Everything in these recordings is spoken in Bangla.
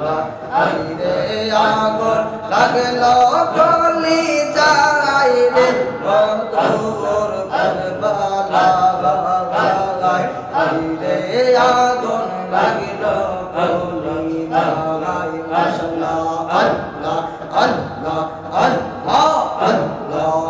আল্লাহ আইরে আগুন লাগল গলি যাই রে। মধুর কারবালা আইরে আগুন লাগল গলি যাই মাশাআল্লাহ আল্লাহ আল্লাহ আল্লাহ আল্লাহ।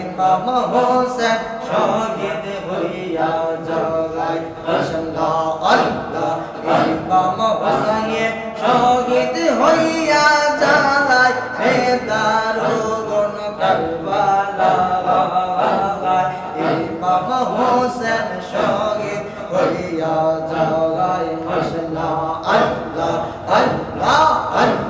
ইমাম হোসেন শহীদ হইয়া জগাই। মাশাআল্লাহ আল্লাহ ইমাম হোসেন শহীদ হইয়া জগাই। হে দারুণ কারবালা ইমাম হোসেন শহীদ হইয়া জগাই। মাশাআল্লাহ আল্লাহ আল্লাহ আল্লাহ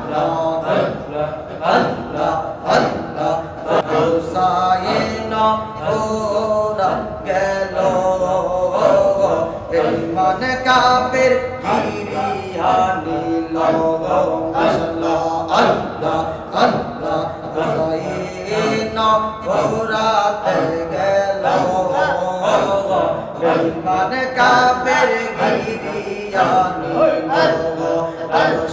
গেল ইমান কাফের গিরিয়া নিল মাশাআল্লাহ আল্লাহ আল্লাহ হুসাইন ওরাতে গেল ইমান কাফের গিরিয়া নিল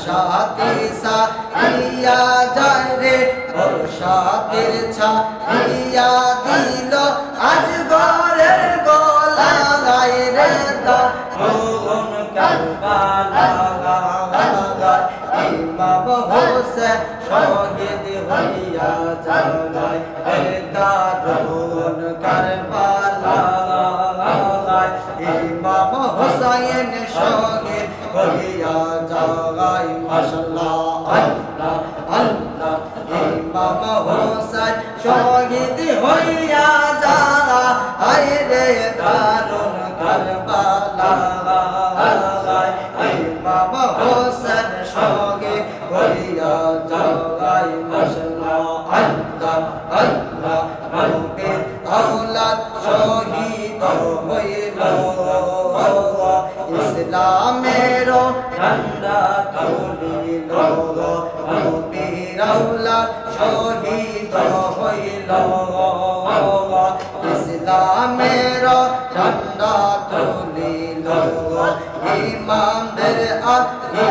সাথে সাইয়া যায় রে সাথে ছাইয়া হোসেন শহীদ হইয়া রে দারুণ কারবালা ইমাম হোসেন শহীদ হইয়া যায় মাশাআল্লাহ, আল্লাহ আল্লাহ। ইমাম হোসেন শহীদ হইয়া যায় আয় রে দারুণ কারবালা ইসলামের ঠান্ডা তুলিল ইমামদের আর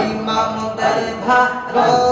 ইমামদের ভালোবাসা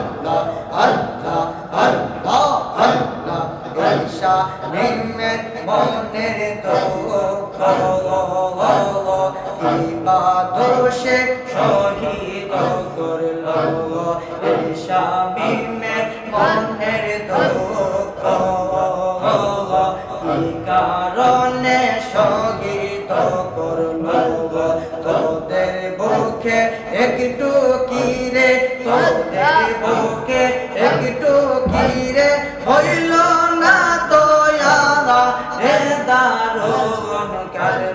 নিমের মনের কিবা দোষে শহীদ করল নিমের মনের দুঃখ কারণে শহীদ করল তোদের বুকে একটু কিরে তোদের বুকে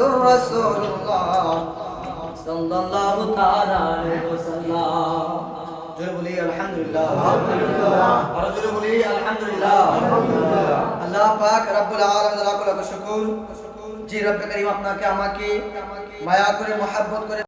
মুহাম্মাদুর রাসূলুল্লাহ। সাল্লাল্লাহু বলি, আলহামদুলিল্লাহ। আরও জোরে বলি, আলহামদুলিল্লাহ। আল্লাহ পাক রব্বুল আলামিন লাখ লাখ শুকর। জি রব্বে আপনাকে আমাকে মায়া করে, মহব্বত করে